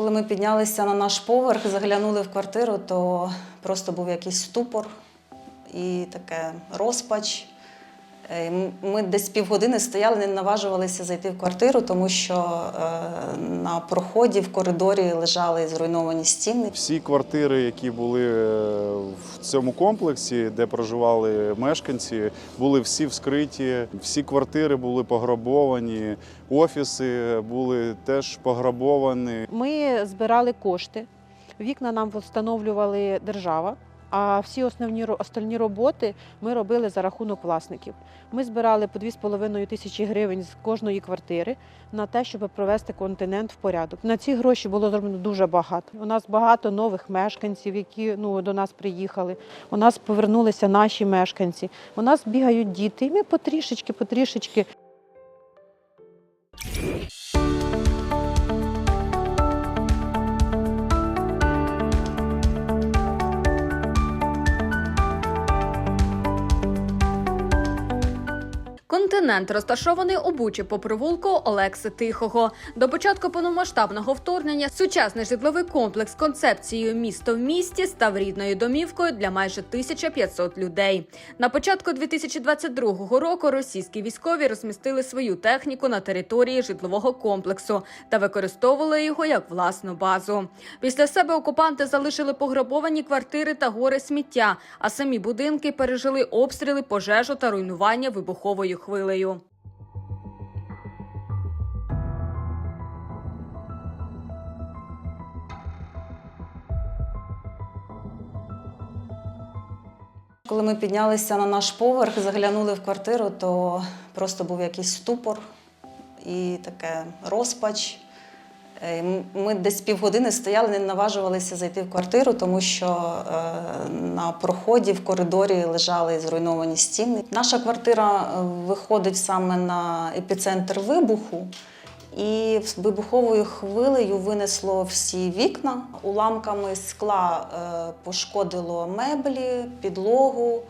Коли ми піднялися на наш поверх, заглянули в квартиру, то просто був якийсь ступор і таке розпач. Е, Ми десь півгодини стояли, не наважувалися зайти в квартиру, тому що е, на проході в коридорі лежали зруйновані стіни. Всі квартири, які були е, в цьому комплексі, де проживали мешканці, були всі вскриті. Всі квартири були пограбовані, офіси були теж пограбовані. Ми збирали кошти, вікна нам встановлювали держава. А всі основні остальні роботи ми робили за рахунок власників. Ми збирали по 2,5 тисячі гривень з кожної квартири на те, щоб провести континент в порядок. На ці гроші було зроблено дуже багато. У нас багато нових мешканців, які ну до нас приїхали. У нас повернулися наші мешканці. У нас бігають діти. І ми потрішечки, потрішечки Континент розташований у Бучі по провулку Олекси Тихого. До початку повномасштабного вторгнення сучасний житловий комплекс концепцією місто в місті став рідною домівкою для майже 1500 людей. На початку 2022 року російські військові розмістили свою техніку на території житлового комплексу та використовували його як власну базу. Після себе окупанти залишили пограбовані квартири та гори сміття, а самі будинки пережили обстріли, пожежу та руйнування вибуховою хвилею. Коли ми піднялися на наш поверх, заглянули в квартиру, то просто був якийсь ступор і таке розпач. Е, Ми десь півгодини стояли, не наважувалися зайти в квартиру, тому що е, на проході в коридорі лежали зруйновані стіни. Наша квартира е, виходить саме на епіцентр вибуху. І вибуховою хвилею винесло всі вікна. Уламками скла пошкодило меблі, підлогу,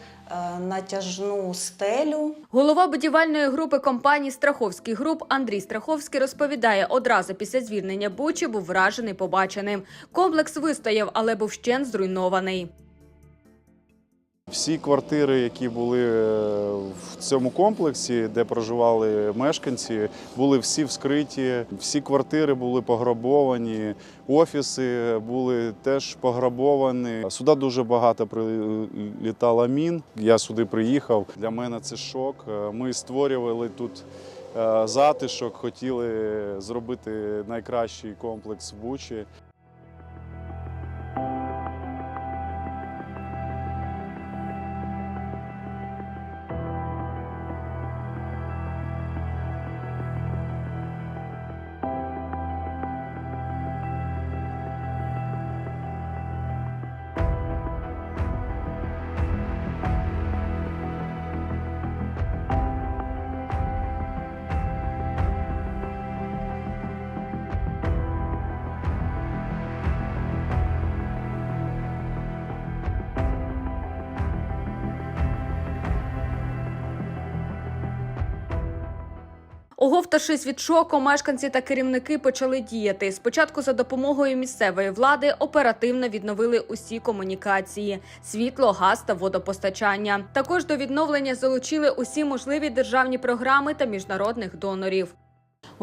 натяжну стелю. Голова будівельної групи компанії Страховський груп Андрій Страховський розповідає, одразу після звільнення Бучі був вражений побаченим. Комплекс вистояв, але був ще зруйнований. Всі квартири, які були е, в цьому комплексі, де проживали мешканці, були всі вскриті. Всі квартири були пограбовані, офіси були теж пограбовані. Сюди дуже багато прилітало мін. Я сюди приїхав. Для мене це шок. Е, Ми створювали тут. е, Затишок хотіли зробити найкращий комплекс в Бучі. Оговтавшись від шоку, мешканці та керівники почали діяти. Спочатку за допомогою місцевої влади оперативно відновили усі комунікації: світло, газ та водопостачання. Також до відновлення залучили усі можливі державні програми та міжнародних донорів.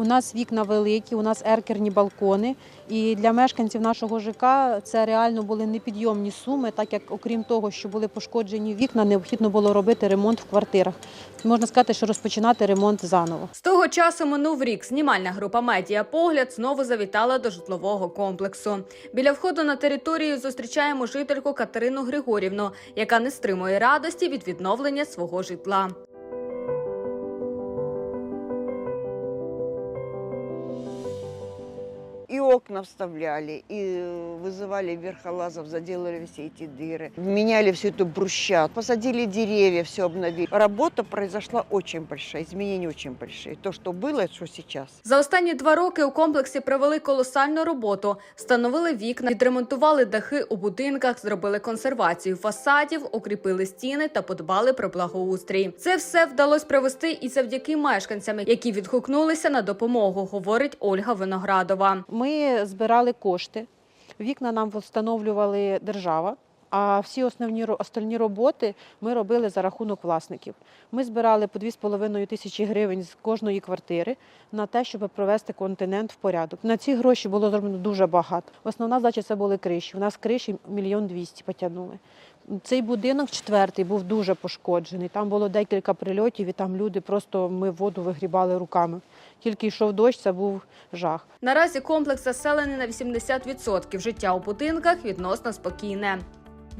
У нас вікна великі, у нас еркерні балкони. І для мешканців нашого ЖК це реально були непідйомні суми, так як, окрім того, що були пошкоджені вікна, необхідно було робити ремонт в квартирах. Можна сказати, що розпочинати ремонт заново. З того часу минув рік. Знімальна група Медіа Погляд знову завітала до житлового комплексу. Біля входу на територію зустрічаємо жительку Катерину Григорівну, яка не стримує радості від відновлення свого житла. И окна вставляли, и э, вызывали верхолазов, заделали все эти дыры. Меняли всю эту брусчатку, посадили деревья, все обновили. Работа произошла очень большая, изменения очень большие. То, что было, и что сейчас. За останні два роки у комплексі провели колосальну роботу, встановили вікна, відремонтували дахи у будинках, зробили консервацію фасадів, укріпили стіни та подбали про благоустрій. Це все вдалося провести і завдяки мешканцям, які відгукнулися на допомогу, говорить Ольга Виноградова. Ми збирали кошти, вікна нам встановлювали держава. А всі основні остальні роботи ми робили за рахунок власників. Ми збирали по 2,5 тисячі гривень з кожної квартири на те, щоб провести континент в порядок. На ці гроші було зроблено дуже багато. Основна задача це були криші. У нас криші мільйон двісті потягнули. Цей будинок четвертий був дуже пошкоджений. Там було декілька прильотів, і там люди просто ми воду вигрібали руками. Тільки йшов дощ, це був жах. Наразі комплекс заселений на 80%. Життя у будинках відносно спокійне.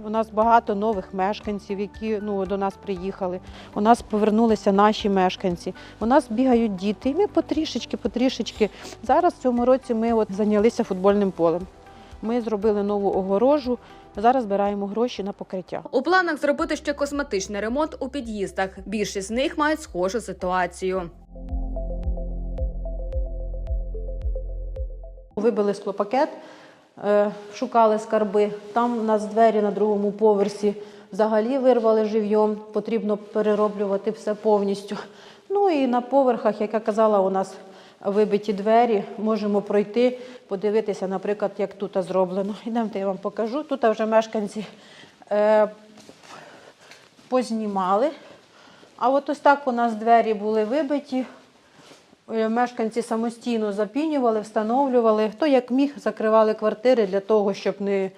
У нас багато нових мешканців, які ну, до нас приїхали. У нас повернулися наші мешканці. У нас бігають діти. І ми потрішечки, потрішечки. Зараз в цьому році ми от зайнялися футбольним полем. Ми зробили нову огорожу. Зараз збираємо гроші на покриття. У планах зробити ще косметичний ремонт у під'їздах. Більшість з них мають схожу ситуацію. Вибили склопакет, е, шукали скарби. Там у нас двері на другому поверсі взагалі вирвали живйом, потрібно перероблювати все повністю. Ну і на поверхах, як я казала, у нас вибиті двері. Можемо пройти, подивитися, наприклад, як тут зроблено. Ідемте, я вам покажу. Тут вже мешканці е, познімали. А от ось так у нас двері були вибиті. Е, Мешканці самостійно запінювали, встановлювали. Хто як міг, закривали квартири для того, щоб не,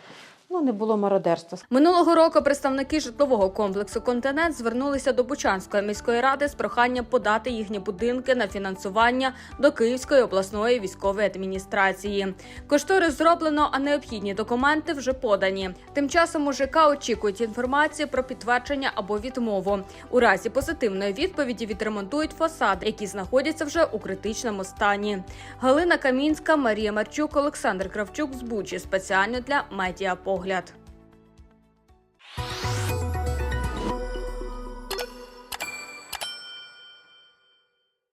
ну, не було мародерства. Минулого року представники житлового комплексу Континент звернулися до Бучанської міської ради з проханням подати їхні будинки на фінансування до Київської обласної військової адміністрації. Кошторис зроблено, а необхідні документи вже подані. Тим часом у ЖК очікують інформації про підтвердження або відмову. У разі позитивної відповіді відремонтують фасади, які знаходяться вже у критичному стані. Галина Камінська, Марія Марчук, Олександр Кравчук з Бучі спеціально для медіапогляд.